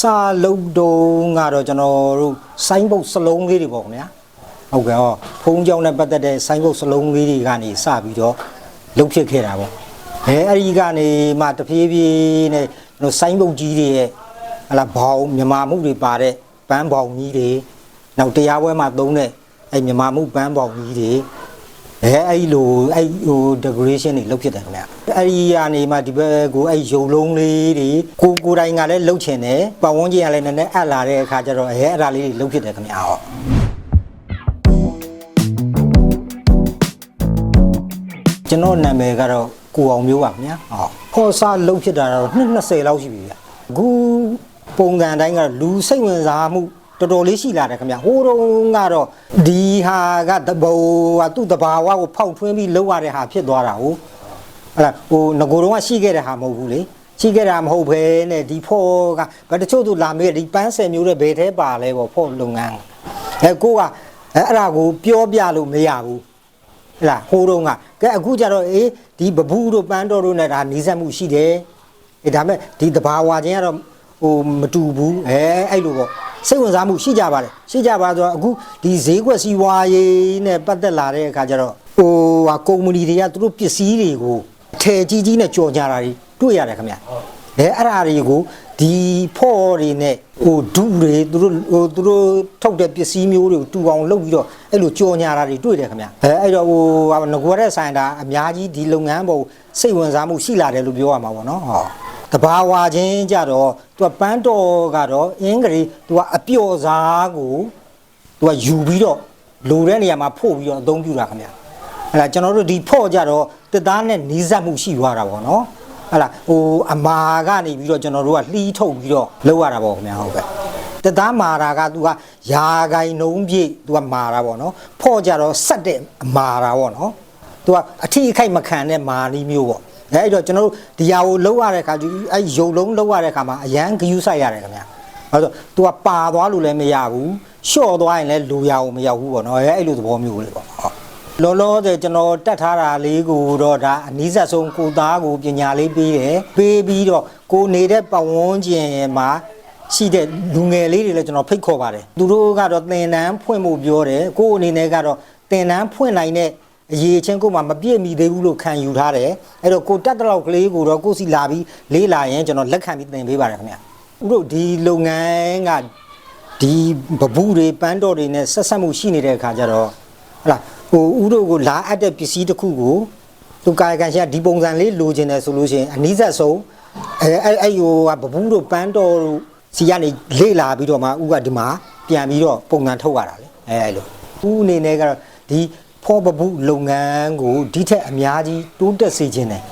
စာလုံးတုံးကတော့ကျွန်တော်တို့ဆိုင်းဘုတ်စလုံးလေးတွေပေါ့ခင်ဗျာဟုတ်ကဲ့ဟောဖုံးကြောင်းနဲ့ပတ်သက်တဲ့ဆိုင်းဘုတ်စလုံးလေးတွေကနေစပြီးတော့လုတ်ဖြစ်ခဲ့တာပေါ့အဲအဲ့ဒီကနေမှတဖြည်းဖြည်းနဲ့ကျွန်တော်ဆိုင်းဘုတ်ကြီးတွေရဲ့ဟလာဘောင်မြမာမှုတွေပါတဲ့ပန်းဘောင်ကြီးတွေနောက်တရားပွဲမှာသုံးတဲ့အဲ့မြမာမှုပန်းဘောင်ကြီးတွေအဲအဲ့လိုအဲ့ဟို decoration တွေလုပ်ဖြစ်တယ်ခင်ဗျ အဲ့ဒီကနေမှဒီဘက်ကိုအဲ့ရုပ်လုံးလေးတွေကိုကိုယ်တိုင်ကလည်းလုပ်ချင်တယ်ပတ်ဝန်းကျင်ကလည်းနည်းနည်းအပ်လာတဲ့အခါကျတော့အဲအဲ့ဒါလေးတွေလုပ်ဖြစ်တယ်ခင်ဗျဟောကျွန်တော်နာမည်ကတော့ကိုအောင်မျိုးပါခင်ဗျာဟောဖော်စားလုပ်ဖြစ်တာတော့နှစ်20လောက်ရှိပြီဗျအခုပုံစံတိုင်းကတော့လူစိတ်ဝင်စားမှုတော်တော်လေးရှိလာတယ်ခင်ဗျဟိုတုန်းကတော့ဒီဟာကတဘောကသူ့တဘာဝကိုဖောက်ထွင်းပြီးလောက်ရတဲ့ဟာဖြစ်သွားတာဟုတ် ဟလာဟိုငကိုတုန်းကရှိခဲ့တဲ့ဟာမဟုတ်ဘူးလေရှိခဲ့တာမဟုတ်ဘဲနဲ့ဒီဖော်ကဗတချို့သူလာမေးဒီပန်းဆယ်မျိုးတဲ့ဘယ်ထဲပါလဲပေါ့ဖော်လုပ်ငန်းအဲကိုကအဲအဲ့ဒါကိုပြောပြလို့မရဘူးဟလာဟိုးတော့ကကဲအခုကျတော့အေးဒီဘဘူးတို့ပန်းတော်တို့နဲ့ဒါနီးစပ်မှုရှိတယ်အေးဒါမဲ့ဒီတဘာဝချင်းကတော့ဟိုမတူဘူးအဲအဲ့လိုပေါ့စိတ်ဝင်စားမှုရှိကြပါတယ်ရှိကြပါဆိုတော့အခုဒီဈေးကွက်စီးပွားရေးနဲ့ပတ်သက်လာတဲ့အခါကျတော့ဟိုဟာကုမ္ပဏီတွေကသူတို့ပစ္စည်းတွေကိုအ ထည်ကြီးကြီးနဲ့ကြော်ကြတာတွေတွေ့ရတယ်ခင်ဗျအဲအဲ့အရာတွေကိုဒီဖော့တွေနဲ့ဟိုဒုတွေသူတို့ဟိုသူတို့ထုတ်တဲ့ပစ္စည်းမျိုးတွေကိုတူအောင်လုပ်ပြီးတော့အဲ့လိုကြော်ညာတာတွေတွေ့တယ်ခင်ဗျအဲအဲ့တော့ဟိုဟာငကွာတဲ့ဆိုင်တာအများကြီးဒီလုပ်ငန်းပုံစိတ်ဝင်စားမှုရှိလာတယ်လို့ပြောရမှာပေါ့နော်ဟောတဘာဝချင်းကြတော့သူကပန်းတော်ကတော့အင်္ဂလိပ်သူကအပျော်စားကိုသူကယူပြီးတော့လိုတဲ့နေရာမှာဖို့ပြီးတော့အသုံးပြုတာခင်ဗျ အဲ့ဒါကျွန်တော်တို့ဒီဖော့ကြတော့တစ်သားနဲ့နီးစပ်မှုရှိသွားတာပေါ့နော်ဟလာဟိုအမာကနေပြီးတော့ကျွန်တော်တို့ကလှီးထုတ်ပြီးတော့လုပ်ရတာပေါ့ခင်ဗျာဟုတ်ကဲ့တသားမာတာကသူကယာဂိုင်နှုံးပြည့်သူကမာတာပေါ့နော်ဖော့ကြတော့ဆက်တဲ့အမာတာပေါ့နော်သူကအထီးအခိုက်မခံတဲ့မာနီးမျိုးပေါ့အဲအဲ့တော့ကျွန်တော်တို့ဒီဟာကိုလုပ်ရတဲ့အခါကျအဲရုပ်လုံးလုပ်ရတဲ့အခါမှာအရန်ဂယုဆိုင်ရတယ်ခင်ဗျာအဲ့တော့ तू ကပါသွားလို့လည်းမရဘူးလျှော့သွားရင်လည်းလူရအောင်မရောက်ဘူးပေါ့နော်အဲအဲ့လိုသဘောမျိုးလေးပေါ့ဟုတ် လောလောဆယ်ကျွန်တော်တက်ထားတာလေးကိုတော့ဒါအနည်းဆက်ဆုံးကိုသားကိုပညာလေးပေးတယ်ပေးပြီးတော့ကိုနေတဲ့ပတ်ဝန်းကျင်မှာရှိတဲ့လူငယ်လေးတွေလည်းကျွန်တော်ဖိတ်ခေါ်ပါတယ်သူတို့ကတော့သင်တန်းဖွင့်ဖို့ပြောတယ်ကိုအနေနဲ့ကတော့သင်တန်းဖွင့်နိုင်တဲ့အရေးချင်းကိုမှမပြည့်မီသေးဘူးလို့ခံယူထားတယ်အဲ့တော့ကိုတက်တဲ့လောက်ကလေးကိုတော့ကိုစီလာပြီးလေးလာရင်ကျွန်တော်လက်ခံပြီးသင်ပေးပါတယ်ခင်ဗျဥတို့ဒီလုပ်ငန်းကဒီဘဘူးတွေပန်းတော်တွေနဲ့ဆက်ဆက်မှုရှိနေတဲ့အခါကျတော့ဟလာ ဟိုဥတို့ကိုလာအပ်တဲ့ပစ္စည်းတစ်ခုကိုသူကာယကံရှင်ကဒီပုံစံလေးလိုချင်တယ်ဆိုလို့ရှိရင်အနည်းဆက်ဆုံးအဲအဲ့အဲ့ဟိုကဘဘူးတို့ပန်းတော်တို့စီကနေလေ့လာပြီးတော့မှဥကဒီမှာပြန်ပြီးတော့ပုံစံထုတ်ရတာလေအဲအဲ့လိုဥအနေနဲ့ကတော့ဒီဖောဘဘူးလုပ်ငန်းကိုဒီထက်အများကြီးတိုးတက်စေခြင်းတယ်